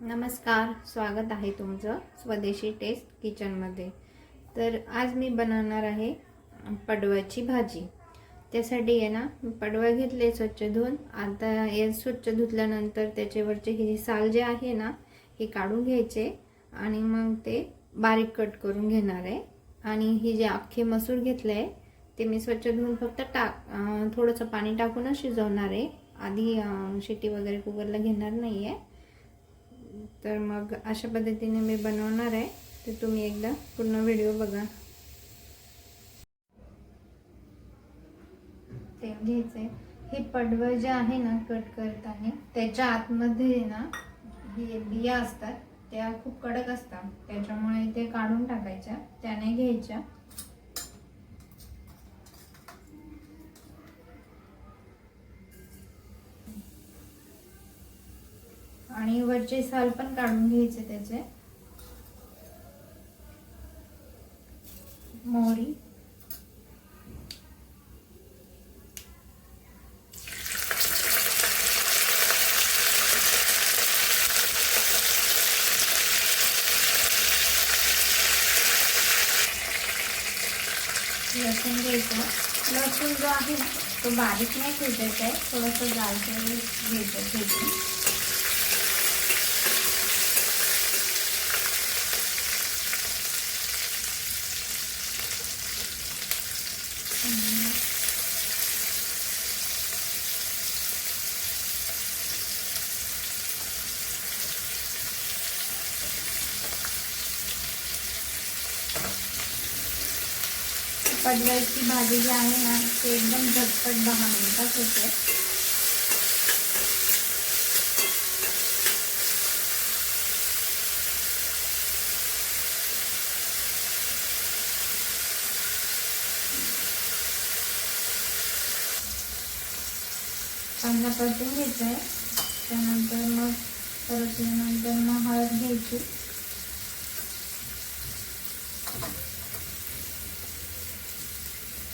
नमस्कार स्वागत आहे तुमचं स्वदेशी टेस्ट किचनमध्ये तर आज मी बनवणार आहे पडव्याची भाजी. त्यासाठी आहे ना पडवा घेतले स्वच्छ धुवून. आता हे स्वच्छ धुतल्यानंतर त्याच्यावरचे हे साल जे आहे ना हे काढून घ्यायचे आणि मग ते बारीक कट करून घेणार आहे. आणि हे जे अख्खे मसूर घेतले आहे ते मी स्वच्छ धुवून फक्त टाक थोडंसं पाणी टाकूनच शिजवणार आहे. आधी शिटी वगैरे कुकरला घेणार नाही आहे तर मग अशा पद्धतीने मी बनवणार आहे. तर तुम्ही एकदा पूर्ण व्हिडिओ बघा. तेल घ्यायचंय. हे पडवं जे आहे ना कट करत आहे त्याच्या आतमध्ये ना हे बिया असतात. त्या खूप कडक असतात. त्याच्यामुळे ते काढून टाकायच्या. त्याने घ्यायच्या. आणि वरचे साल पण काढून घ्यायचे त्याचे. मोहरी. लसूण घ्यायचं. लसूण जो आहे ना तो बारीक नाही ठेवायचा आहे थोडंसं जायचं घ्यायचं ठेचून पडवळची भाजी जी आहे ना ते एकदम झटपट दहा मिनिटात होते. चांगला परतून घ्यायचा आहे. त्यानंतर मग परतल्यानंतर मग हळद घ्यायची.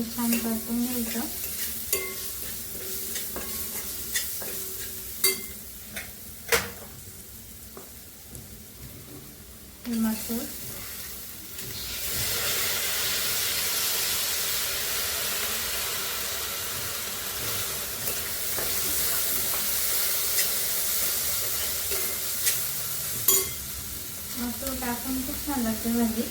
हे छान परतून घ्यायचं. मसूर मसूर टाकून खूप छान लागते भाजी.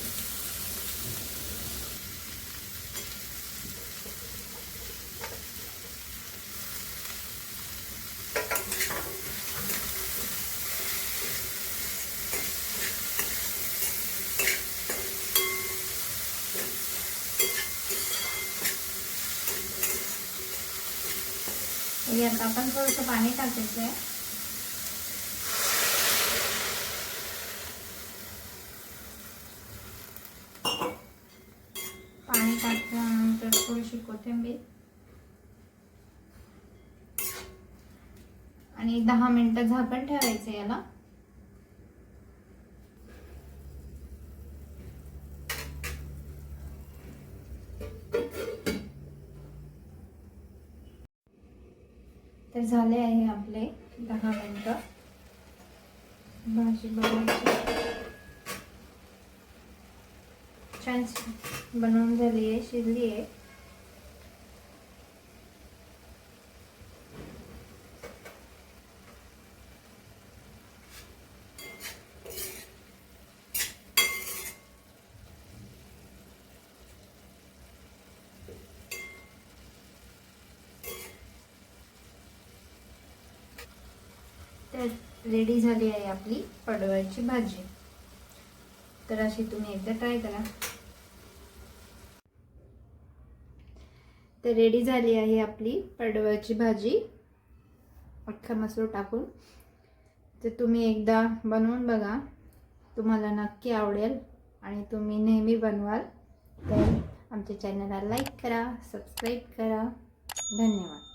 आता आपण थोडंसं पाणी टाकायचं आहे पाणी टाकल्यानंतर थोडीशी कोथिंबीर. आणि दहा मिनिटं झाकण ठेवायचं याला. तर झाले आहे आपले दहा मिनटं. भाजी बनवायची. छान बनवून झाली आहे शिजली आहे. तर रेडी झाली आहे आपली पडवळची भाजी. तर अशी तुम्ही एकदा ट्राय करा. तर रेडी झाली आहे आपली पडवळची भाजी. अख्खा मसूर टाकून. तर तुम्ही एकदा बनवून बघा. तुम्हाला नक्की आवडेल आणि तुम्ही नेहमी बनवाल. तर आमच्या चॅनलला लाईक करा सबस्क्राईब करा. धन्यवाद.